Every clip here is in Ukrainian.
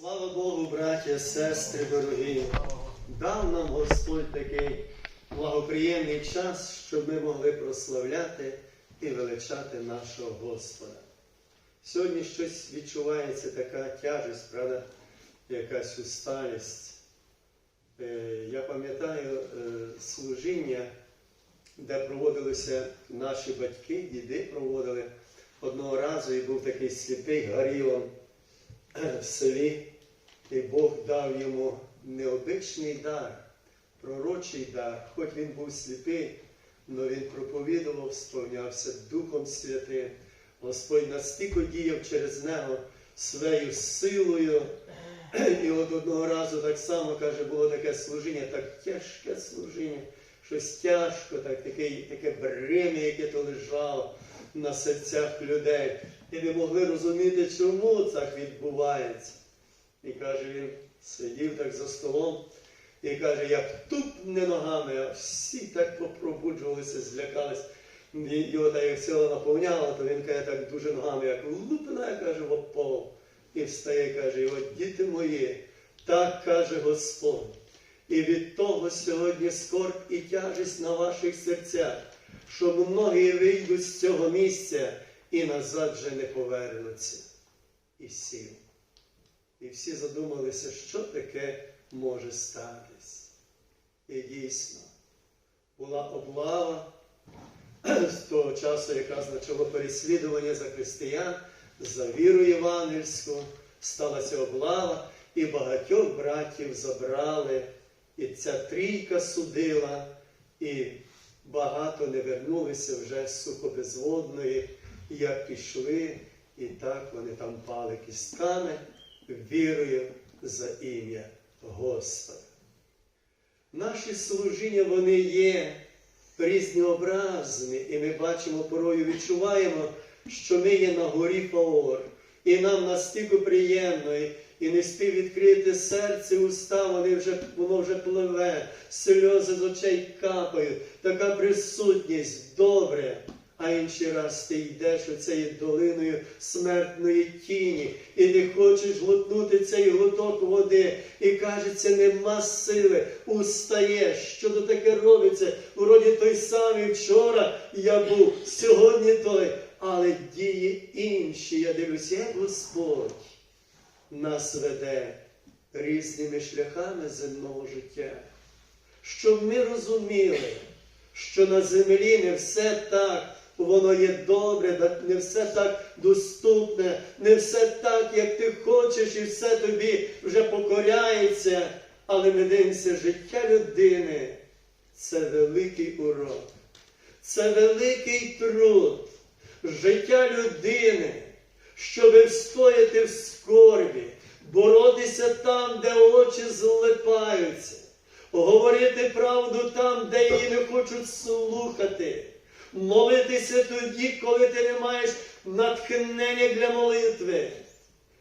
Слава Богу, браття, сестри дорогі, дав нам Господь такий благоприємний час, щоб ми могли прославляти і величати нашого Господа. Сьогодні щось відчувається така тяжесть, правда, якась усталість. Е, Я пам'ятаю е, служіння, де проводилися наші батьки, діди проводили одного разу, і був такий сліпий Гарілон в селі, і Бог дав йому необичний дар, пророчий дар, хоч він був сліпий, але він проповідував, сповнявся Духом Святим. Господь настільки діяв через нього своєю силою. І от одного разу так само каже, було таке служіння, так тяжке служіння, щось тяжко, так, таке, таке брем'я, яке то лежало на серцях людей. І не могли розуміти, чому так відбувається. І каже, він сидів так за столом і каже, як тут не ногами, а всі так попробуджувалися, злякались. Його так як сила наповняла, то він каже, так дуже ногами, як лупина, каже, в пол. І встає, каже, от діти мої, так каже Господь. І від того сьогодні скорб і тяжесть на ваших серцях, що многі вийдуть з цього місця і назад вже не повернуться. І сів. І всі задумалися, що таке може статись. І дійсно, була облава з того часу якраз почало переслідування за християн, за віру євангельську, сталася облава, і багатьох братів забрали, і ця трійка судила, і багато не вернулися вже з сухобезводної, як пішли, і так вони там пали кістками, вірою за ім'я Господа. Наші служіння, вони є різнообразні, і ми бачимо, порою відчуваємо, що ми є на горі Фаор. І нам настільки приємно, і не спів відкрити серце, уста, вони вже, воно вже пливе, сльози з очей капають, така присутність добре. А інший раз ти йдеш оцею долиною смертної тіні, і ти хочеш глотнути цей глоток води, і кажеться, нема сили, устаєш. Що то таке робиться? Вроді той самий вчора я був, сьогодні той, але дії інші. Я дивлюся, Господь нас веде різними шляхами земного життя, щоб ми розуміли, що на землі не все так воно є добре, не все так доступне, не все так, як ти хочеш, і все тобі вже покоряється. Але ми дивимося, життя людини це великий урок, це великий труд, життя людини, щоб встояти в скорбі, боротися там, де очі злипаються, говорити правду там, де її не хочуть слухати молитися тоді, коли ти не маєш натхнення для молитви,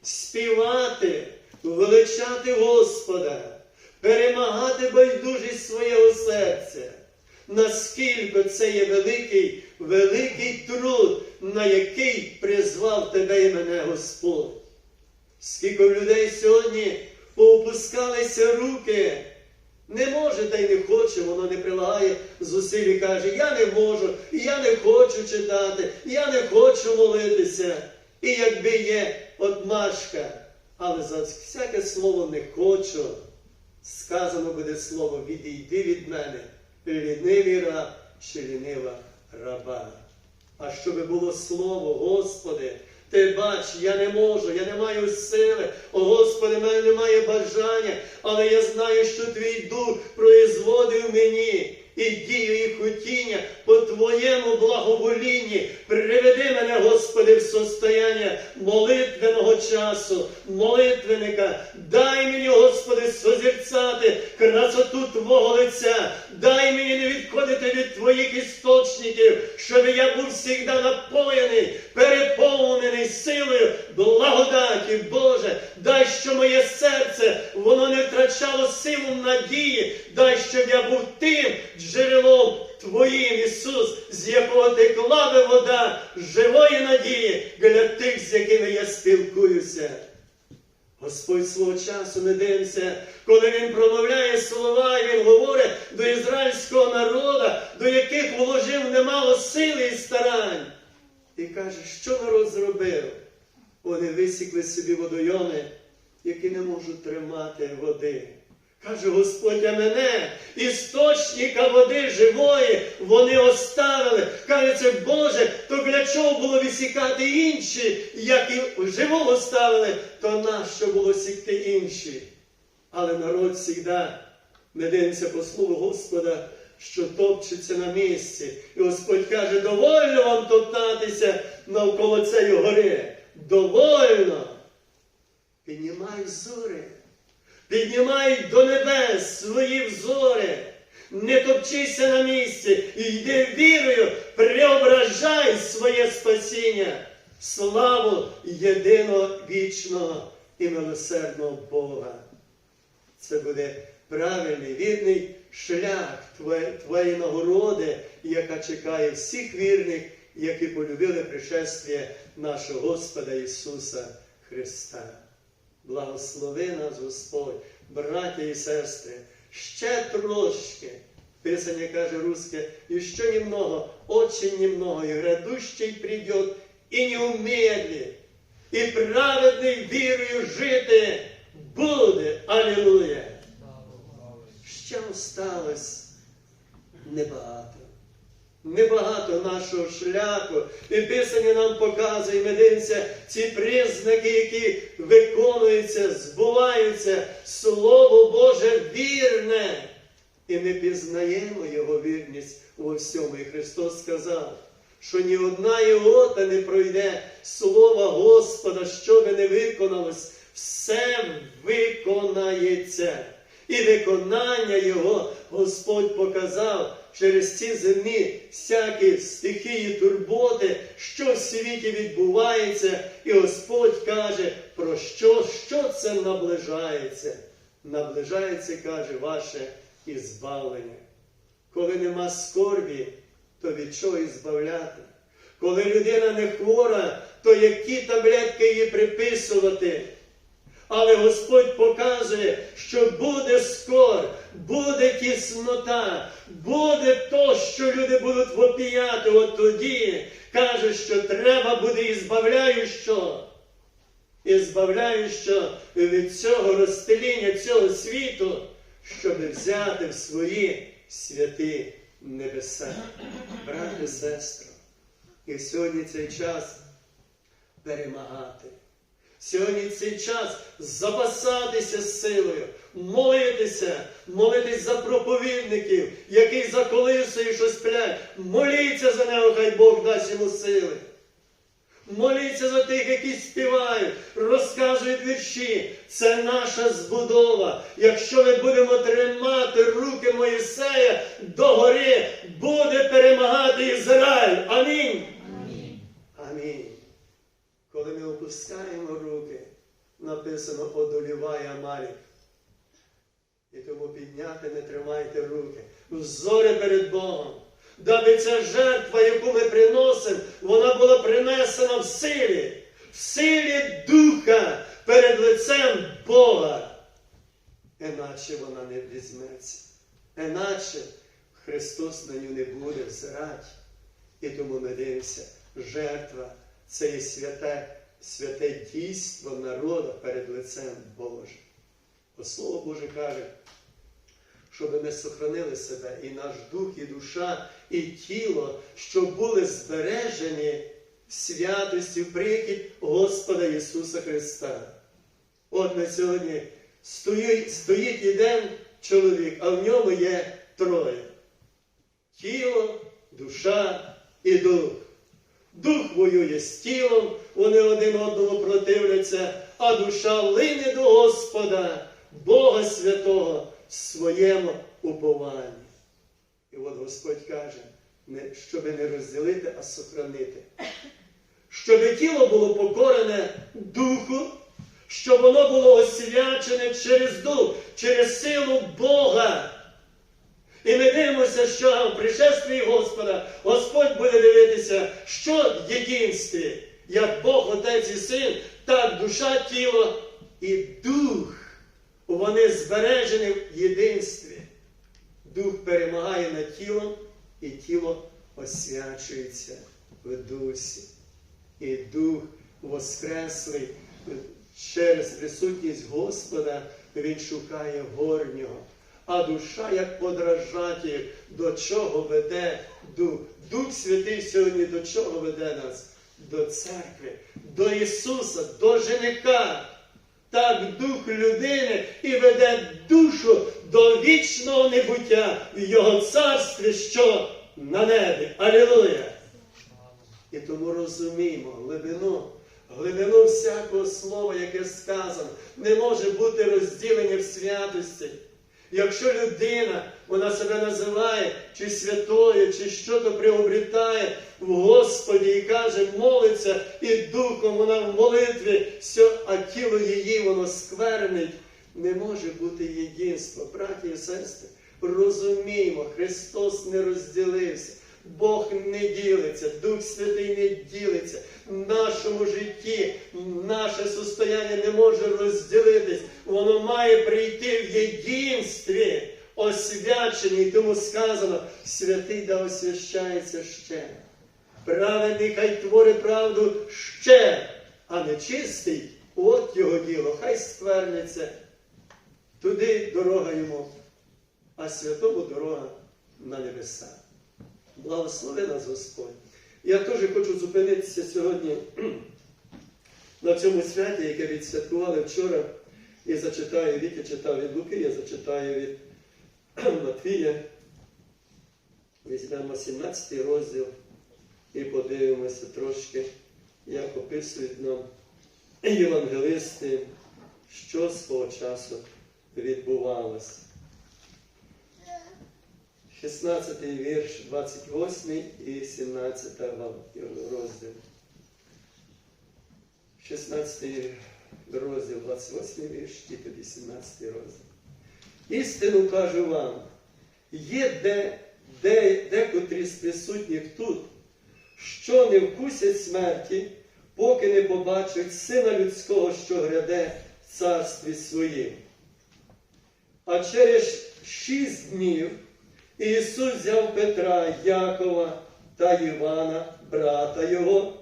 співати, величати Господа, перемагати байдужість свого серця. Наскільки це є великий, великий труд, на який призвав тебе і мене Господь. Скільки людей сьогодні поопускалися руки. Не може та й не хоче, воно не прилагає зусиль і каже, я не можу, я не хочу читати, я не хочу молитися. І якби є отмашка, але за всяке слово не хочу, сказано буде слово, відійди від мене, лінивий раб чи лінива раба. А щоб було слово, Господи, ти бач, я не можу, я не маю сили, о Господи, в мене немає бажання, але я знаю, що Твій дух производив мені і дію і хотіння по Твоєму благоволінні. Приведи мене, Господи, в состояння молитвеного часу, молитвенника. Дай мені, Господи, созерцати красоту Твого лиця. Дай мені не відходити від Твоїх істочників, щоб я був завжди напоєний, переповнений силою, благодаті, Боже. Дай, що моє серце, воно не втрачало силу надії. Дай, щоб я був тим джерелом Твоїм, Ісус, з якого текла би вода живої надії для тих, з якими я спілкуюся. Господь свого часу ми дивимося, коли Він промовляє слова, і Він говорить до ізраїльського народу, до яких вложив немало сили і старань. І каже, що народ зробив? Вони висікли собі водойоми, які не можуть тримати води. Каже Господь, а мене, істочника води живої, вони оставили. Каже, це Боже, то для чого було висікати інші, як і живого ставили, то нащо було сікти інші. Але народ завжди, ми дивимося по слову Господа, що топчеться на місці. І Господь каже, довольно вам топтатися навколо цієї гори. Довольно. Піднімай зори. Піднімай до небес свої взори, не топчися на місці, і йди вірою, преображай своє спасіння, славу єдиного вічного і милосердного Бога. Це буде правильний, вірний шлях твоє- твоєї нагороди, яка чекає всіх вірних, які полюбили пришествие нашого Господа Ісуса Христа. Благослови нас, Господь, браття і сестри, ще трошки. Писання каже русське, і ще немного, очень немного, і грядущий придет, і не умедлі, і праведний вірою жити буде. Алілуя! Ще осталось небагато. Небагато нашого шляху. І Писання нам показує, дивимося ці признаки, які виконуються, збуваються. Слово Боже вірне. І ми пізнаємо Його вірність у всьому. І Христос сказав, що ні одна іота не пройде слова Господа, що би не виконалось, все виконається. І виконання Його Господь показав через ці земні всякі стихії, турботи, що в світі відбувається, і Господь каже, про що, що це наближається. Наближається, каже, ваше ізбавлення. Коли нема скорбі, то від чого ізбавляти? Коли людина не хвора, то які таблетки їй приписувати? Але Господь показує, що буде скор, буде тіснота, буде то, що люди будуть вопіяти. От тоді каже, що треба буде ізбавляючо. Ізбавляючо від цього розстеління, цього світу, щоб взяти в свої святі небеса. Брате, сестро, і сьогодні цей час перемагати. Сьогодні цей час запасатися силою, молитися, молитись за проповідників, який заколисує, що сплять. Моліться за нього, хай Бог дасть йому сили. Моліться за тих, які співають, розказують вірші. Це наша збудова. Якщо ми будемо тримати руки Моїсея до гори, буде перемагати Ізраїль. Амінь. Коли ми опускаємо руки, написано одоліває Амалік. І тому підняти не тримайте руки. Взори перед Богом. Даби ця жертва, яку ми приносимо, вона була принесена в силі, в силі Духа перед лицем Бога. Іначе вона не візьметься. Іначе Христос на ню не буде взирати. І тому ми дивимося, жертва це є святе, святе дійство народу перед лицем Божим. Бо Слово Боже каже, щоб ми сохранили себе, і наш дух, і душа, і тіло, щоб були збережені святості, в Господа Ісуса Христа. От ми сьогодні стоїть, стоїть один чоловік, а в ньому є троє. Тіло, душа і дух. Дух воює з тілом, вони один одному противляться, а душа лине до Господа, Бога Святого, в своєму упованні. І от Господь каже, щоб не розділити, а сохранити. Щоб тіло було покорене духу, щоб воно було освячене через дух, через силу Бога. І ми дивимося, що в пришествии Господа Господь буде дивитися, що в єдинстві, як Бог, Отець і Син, так душа, тіло і дух, вони збережені в єдинстві. Дух перемагає над тілом, і тіло освячується в дусі. І дух воскреслий через присутність Господа він шукає горнього. А душа, як подражатель, до чого веде Дух. Дух Святий сьогодні до чого веде нас? До церкви, до Ісуса, до женика. Так дух людини і веде душу до вічного небуття в Його царстві, що на небі. Алілуя! І тому розуміємо глибину, глибину всякого слова, яке сказано, не може бути розділення в святості. Якщо людина, вона себе називає чи святою, чи що то приобретає в Господі і каже, молиться, і духом вона в молитві, все, а тіло її воно сквернить, не може бути єдинство. Браті і сестри, розуміємо, Христос не розділився. Бог не ділиться, Дух Святий не ділиться. Нашому житті наше состояння не може розділитись. Воно має прийти в єдинстві, освячений. Тому сказано, святий да освящається ще. Праведний хай творить правду ще, а нечистий, от його діло, хай сквернеться. Туди дорога йому, а святому дорога на небеса. Благослови нас Господь. Я теж хочу зупинитися сьогодні на цьому святі, яке відсвяткували вчора. І зачитаю, Вітя читав від Луки, я зачитаю від Матвія. Візьмемо 17 розділ і подивимося трошки, як описують нам євангелисти, що свого часу відбувалося. 16 вірш, 28 і 17 розділ. 16 розділ, 28 вірш, тоді 17 розділ. Істину кажу вам, є де, де, декотрі з присутніх тут, що не вкусять смерті, поки не побачать Сина Людського, що гряде в царстві своїм. А через шість днів Ісус взяв Петра, Якова та Івана, брата Його,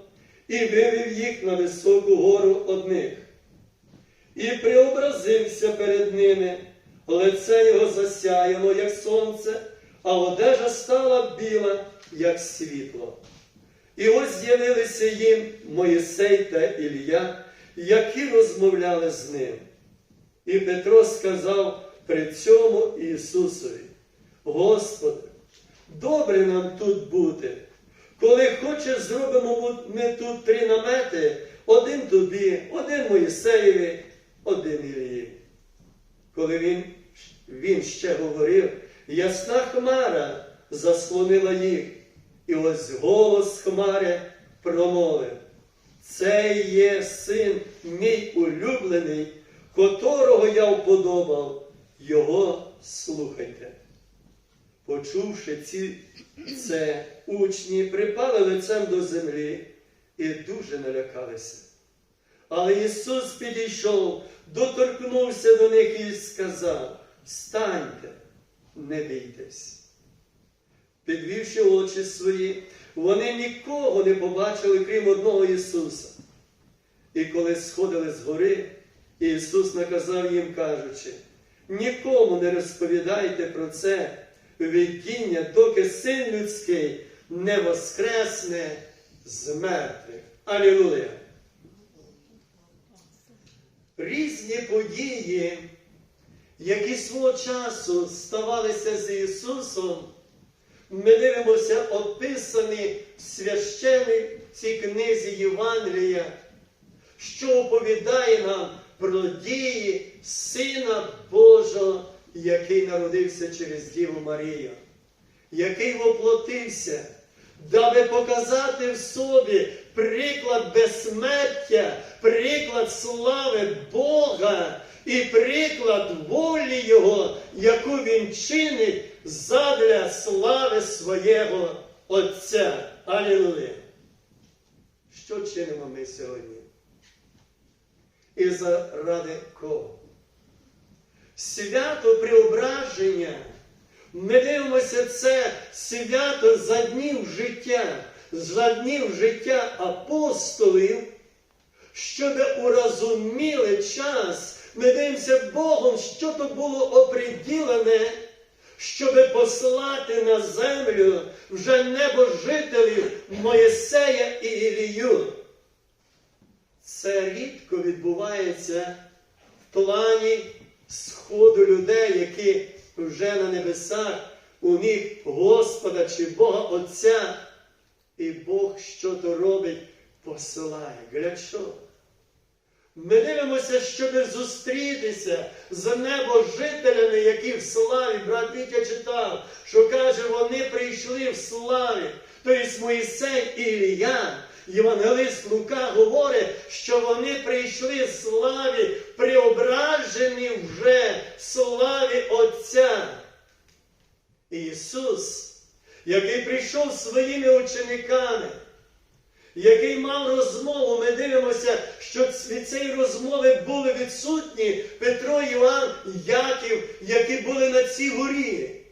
і вивів їх на високу гору одних. І преобразився перед ними, лице його засяяло, як сонце, а одежа стала біла, як світло. І ось з'явилися їм Моїсей та Ілля, які розмовляли з ним. І Петро сказав при цьому Ісусові, Господи, добре нам тут бути. Коли хочеш, зробимо ми тут три намети, один тобі, один Моїсеєві, один Ілії. Коли він, він ще говорив, ясна хмара заслонила їх, і ось голос хмари промовив. Це є син мій улюблений, котрого я вподобав, його слухайте. Почувши ці, це, учні припали лицем до землі і дуже налякалися. Але Ісус підійшов, доторкнувся до них і сказав: Встаньте, не бійтесь. Підвівши очі свої, вони нікого не побачили, крім одного Ісуса. І коли сходили з гори, Ісус наказав їм, кажучи, нікому не розповідайте про це видіння, доки син людський не воскресне з мертвих. Алілуя! Різні події, які свого часу ставалися з Ісусом, ми дивимося, описані в священній цій книзі Євангелія, що оповідає нам про дії Сина Божого, який народився через Діву Марію, який воплотився, даби показати в собі приклад безсмертя, приклад слави Бога і приклад волі Його, яку Він чинить задля слави свого Отця. Алілуя! Що чинимо ми сьогодні? і заради кого. Свято преображення. Ми дивимося це свято за днів життя, за днів життя апостолів, щоб урозуміли час, ми дивимося Богом, що то було оприділене, щоб послати на землю вже небожителів Моїсея і Ілію. Це рідко відбувається в плані сходу людей, які вже на небесах у них Господа чи Бога Отця. І Бог що то робить, посилає. Для чого? Ми дивимося, щоб зустрітися з небожителями, які в славі, брат Вітя читав, що каже, вони прийшли в славі. Тобто Моїсей і Ілія, Євангелист Лука говорить, що вони прийшли славі, преображені вже славі Отця. Ісус, який прийшов своїми учениками, який мав розмову, ми дивимося, що від цієї розмови були відсутні Петро, Іван, Яків, які були на цій горі.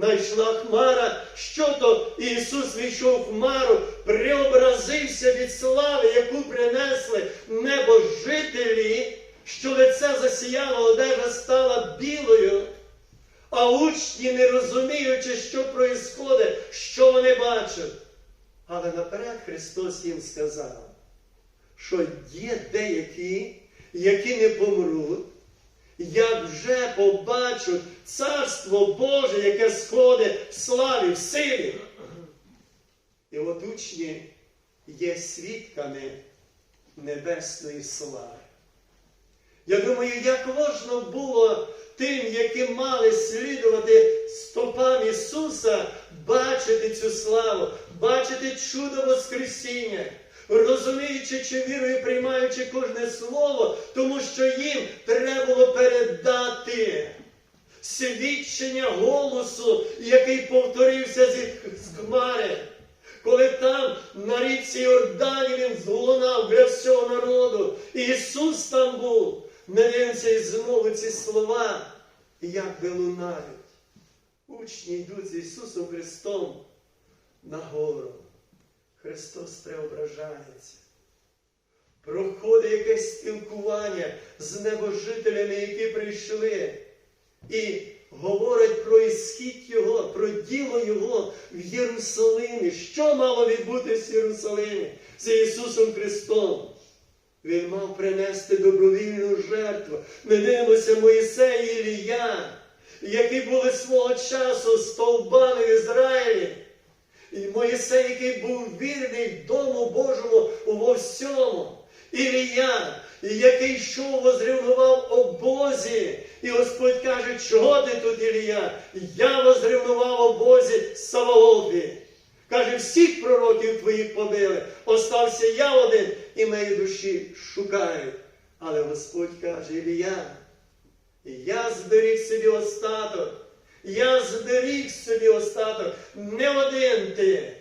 Найшла хмара, що то Ісус війшов в хмару, преобразився від слави, яку принесли небожителі, що лице засіяло, одежа стала білою. А учні, не розуміючи, що проїсходить, що вони бачать. Але наперед Христос їм сказав, що є деякі, які не помруть, як вже побачать Царство Боже, яке сходить в славі, в силі. І от учні є свідками небесної слави. Я думаю, як можна було тим, які мали слідувати стопам Ісуса, бачити цю славу, бачити чудо Воскресіння, розуміючи чи вірою, приймаючи кожне слово, тому що їм треба було передати свідчення голосу, який повторився зі хмари. Коли там на річці Йордані він злунав для всього народу, Ісус там був, ми дивимося і знову ці слова, як би лунають. Учні йдуть з Ісусом Христом на гору. Христос преображається. Проходить якесь спілкування з небожителями, які прийшли. І говорить про ісхід Його, про діло Його в Єрусалимі. Що мало відбутися в Єрусалимі з Ісусом Христом? Він мав принести добровільну жертву. Ми дивимося Моїсей і Ілія, які були свого часу стовбами в Ізраїлі. І Моїсей, який був вірний дому Божому во всьому. Ілія, який йшов, возрівнував обозі. І Господь каже, чого ти тут, Ілія? Я возрівнував обозі Саваофі. Каже, всіх пророків твоїх побили. Остався я один і мої душі шукають. Але Господь каже, Ілія, я зберіг собі остаток. Я зберіг собі остаток. Не один ти.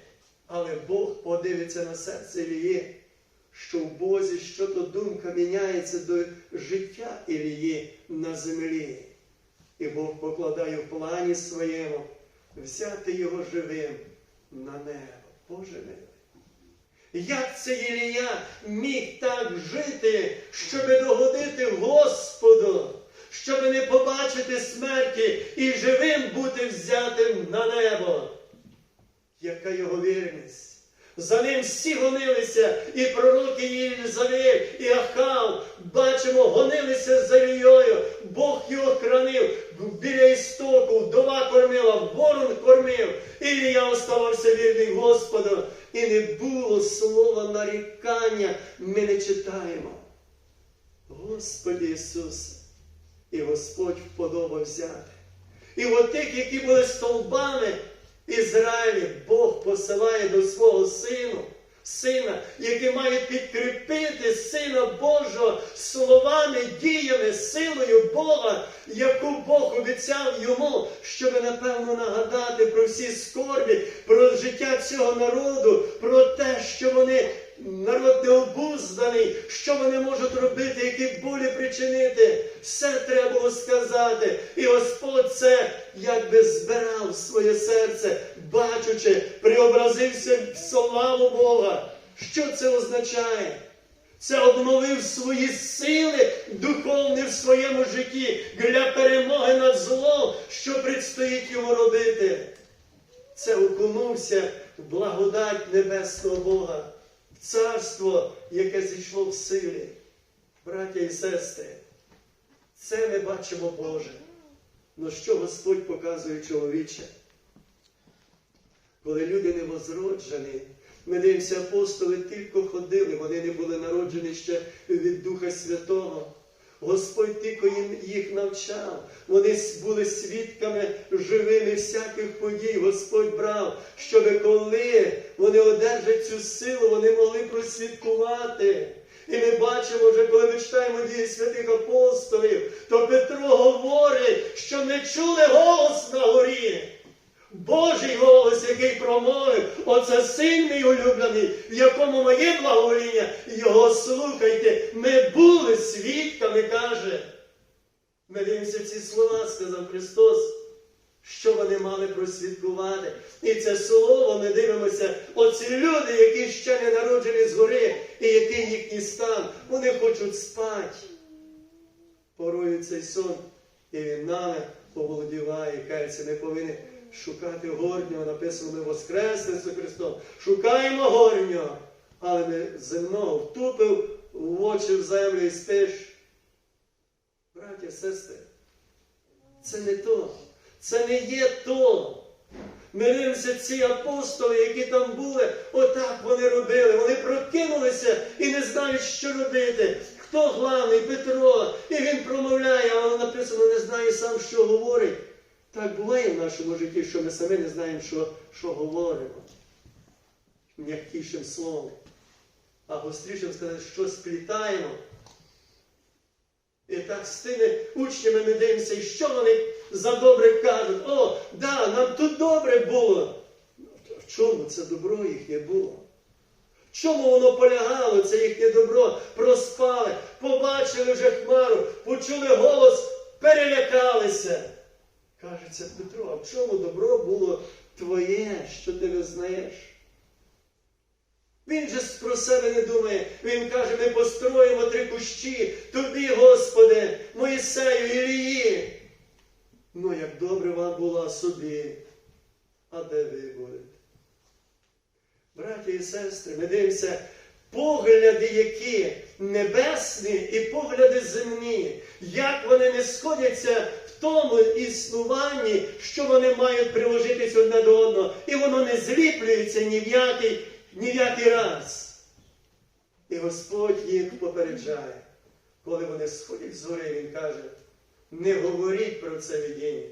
Але Бог подивиться на серце Ілії, що в Бозі що то думка міняється до життя Ілії на землі. І Бог покладає в плані своєму взяти його живим на небо. Боже милий. Як це Ілія міг так жити, щоб догодити Господу, щоб не побачити смерті і живим бути взятим на небо? Яка його вірність? За ним всі гонилися, і пророки Єлизавет, і Ахав, бачимо, гонилися за Ілією. Бог його хранив біля істоку, вдова кормила, ворон кормив. Ілія оставався вірний Господу. І не було слова нарікання, ми не читаємо. Господи Ісусе, і Господь вподобав взяти. І от тих, які були стовбами, Ізраїлі Бог посилає до свого сину, сина, який має підкріпити Сина Божого словами, діями, силою Бога, яку Бог обіцяв йому, щоб напевно нагадати про всі скорбі, про життя цього народу, про те, що вони народ необузданий, що вони можуть робити, які болі причинити. Все треба було сказати. І Господь це якби збирав своє серце, бачучи, преобразився в славу Бога. Що це означає? Це обновив свої сили духовні в своєму житті для перемоги над злом, що предстоїть йому робити. Це окунувся в благодать небесного Бога, царство, яке зійшло в силі. Браття і сестри, це ми бачимо Боже. Ну що Господь показує чоловіче? Коли люди не возроджені, ми дивимося, апостоли тільки ходили, вони не були народжені ще від Духа Святого. Господь їм їх навчав. Вони були свідками живими всяких подій. Господь брав, щоб коли вони одержать цю силу, вони могли просвідкувати. І ми бачимо вже, коли ми читаємо дії святих апостолів, то Петро говорить, що не чули голос на горі. Божий голос, який промовив, оце син мій улюблений, в якому моє благовоління, його слухайте. Ми були свідками, каже. Ми дивимося ці слова, сказав Христос, що вони мали просвідкувати. І це слово ми дивимося, оці люди, які ще не народжені згори, і який їхній стан, вони хочуть спати. Порою цей сон, і він нами поволодіває, кається, ми повинні шукати горнього, написано, ми воскресли з Христом. Шукаємо горнього, але ми земного втупив в очі в землю і спиш. Браття, сестри, це не то. Це не є то. Ми дивимося ці апостоли, які там були, отак вони робили. Вони прокинулися і не знають, що робити. Хто главний? Петро. І він промовляє, але написано, не знає сам, що говорить. Так буває в нашому житті, що ми самі не знаємо, що, що говоримо. М'якішим словом. А гострішим сказати, що сплітаємо. І так з тими учнями ми дивимося, і що вони за добре кажуть. О, да, нам тут добре було. В чому це добро їхнє було? В чому воно полягало, це їхнє добро? Проспали, побачили вже хмару, почули голос, перелякалися. Кажеться, Петро, а в чому добро було твоє, що ти визнаєш? Він же про себе не думає. Він каже, ми построїмо три кущі, тобі, Господи, Моїсею, Ілії. Ну, як добре вам було собі, а де ви будете? Браті і сестри, ми дивимося, погляди, які небесні і погляди земні, як вони не сходяться в тому існуванні, що вони мають приложитись одне до одного, і воно не зліплюється ні в який, ні в який раз. І Господь їх попереджає, коли вони сходять з гори, Він каже, не говоріть про це видіння.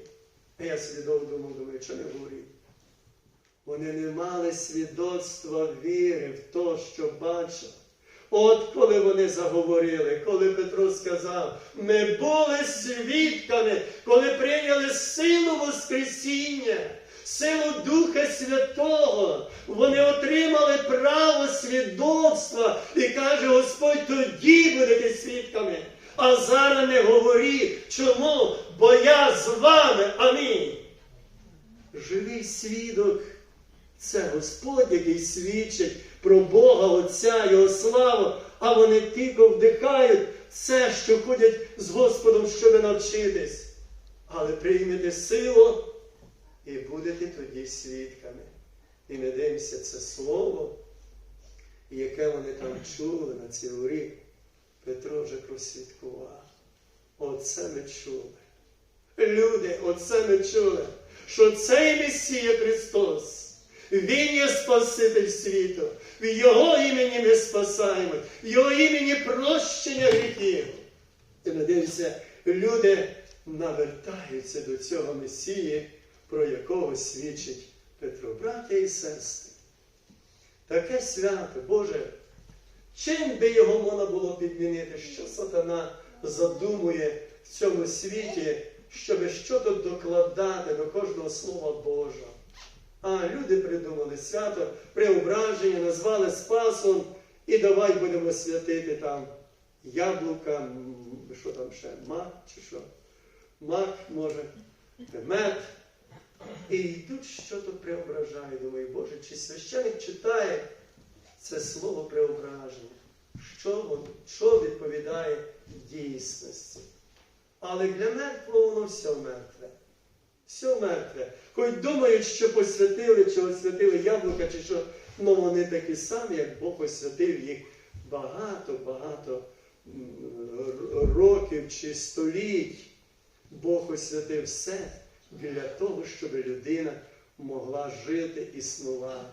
А я собі довго думав, думаю, що не говоріть? Вони не мали свідоцтва віри в те, що бачив. От коли вони заговорили, коли Петро сказав, ми були свідками, коли прийняли силу Воскресіння, силу Духа Святого, вони отримали право свідоцтва і каже Господь, тоді будете свідками. А зараз не говоріть. Чому? Бо я з вами. Амінь. Живий свідок. Це Господь, який свідчить про Бога Отця, Його славу, а вони тільки вдихають все, що ходять з Господом, щоб навчитись. Але приймете силу і будете тоді свідками. І ми дивимося це слово, яке вони там чули на цій горі. Петро вже просвідкував. Оце ми чули. Люди, оце ми чули, що цей Месія Христос. Він є Спаситель світу. В Його імені ми спасаємо, в Його імені прощення гріхів. Ми дивимося, люди навертаються до цього Месії, про якого свідчить Петро. Браття і сестри. Таке свято, Боже, чим би його можна було підмінити, що сатана задумує в цьому світі, щоб щось докладати до кожного слова Божого. А люди придумали свято преображення, назвали Спасом І давай будемо святити там яблука, що там ще, мак чи що? Мак, може, мед. І йдуть, що то преображає. Думаю, Боже, чи священик читає це слово преображення? Що воно, що відповідає дійсності? Але для мертвого воно все мертве. Все мертве. Хоч думають, що посвятили, чи освятили яблука, чи що, ну вони такі самі, як Бог освятив їх багато-багато років чи століть. Бог освятив все для того, щоб людина могла жити, існувати.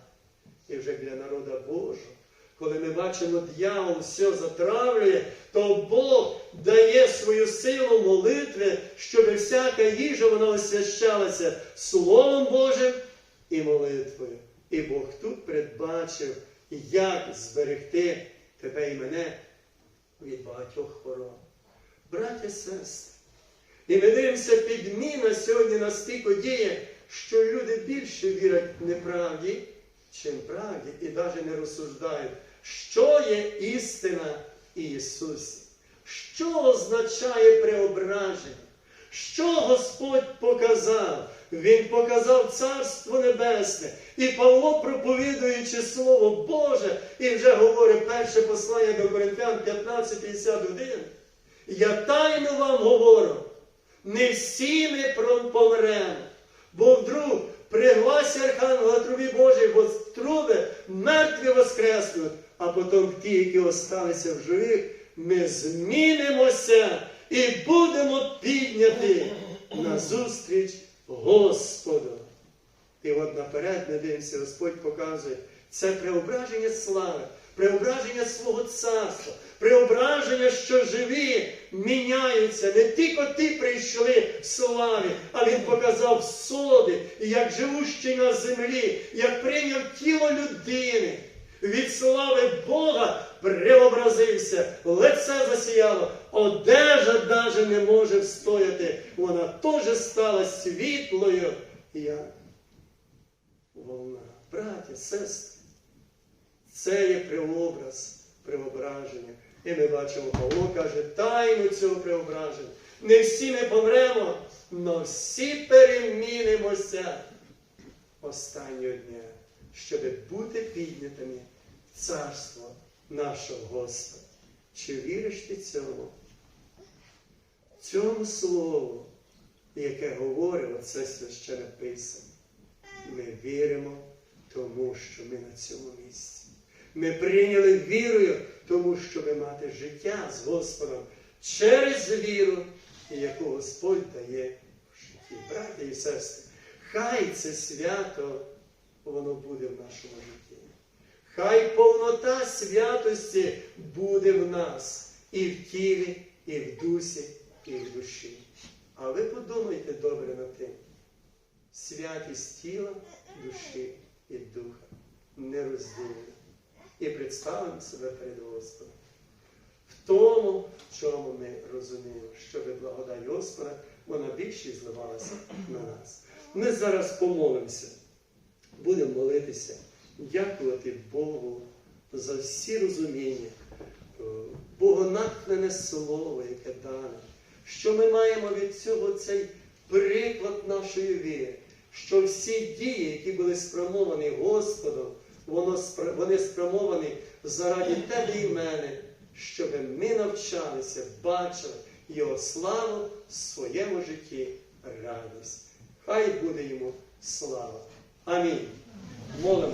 І вже для народа Божого. Коли ми бачимо, дьявол все затравлює, то Бог дає свою силу молитви, щоб всяка їжа вона освящалася Словом Божим і молитвою. І Бог тут передбачив, як зберегти тебе і мене від багатьох хвороб. Браття, сестри, і ми дивимося, підміна сьогодні настільки діє, що люди більше вірять в неправді, чим правді, і навіть не розсуждають, що є істина Ісусі, що означає преображення, що Господь показав. Він показав Царство Небесне. І Павло, проповідуючи Слово Боже, і вже говорить перше послання до Коринфян 15:51. Я тайно вам говорю, не всі ми помремо, бо вдруг пригласі Архангела трубі Божій труби мертві воскреснуть, а потім ті, які осталися в живих, ми змінимося і будемо підняті назустріч Господу. І от наперед не дивимося, Господь показує це преображення слави, преображення свого царства, преображення, що живі міняються. Не тільки ті прийшли в славі, а Він показав соди, як живущий на землі, як прийняв тіло людини. Від слави Бога преобразився, лице засіяло, одежа навіть не може встояти. Вона теж стала світлою, як волна. Браття, сестри, це є преобраз преображення. І ми бачимо, Павло каже, тайну цього преображення. Не всі ми помремо, але всі перемінимося останнього дня, щоб бути піднятими в царство нашого Господа. Чи віриш ти цьому? Цьому слову, яке говорить оце священне писання. Ми віримо тому, що ми на цьому місці. Ми прийняли вірою, тому щоб мати життя з Господом через віру, яку Господь дає в житті. Браті і сестри, хай це свято воно буде в нашому житті. Хай повнота святості буде в нас і в тілі, і в дусі, і в душі. А ви подумайте добре над тим. Святість тіла, душі і духа не нероздільна. І представимо себе перед Господом. В тому, в чому ми розуміємо, щоб благодать Господа, вона більше зливалася на нас. Ми зараз помолимося, будемо молитися, дякувати Богу за всі розуміння, е, богонатхнене слово, яке дане, що ми маємо від цього цей приклад нашої віри, що всі дії, які були спрямовані Господом, вони спрямовані заради тебе і мене, щоб ми навчалися, бачили Його славу в своєму житті, радість. Хай буде йому слава. Амінь. Молимо.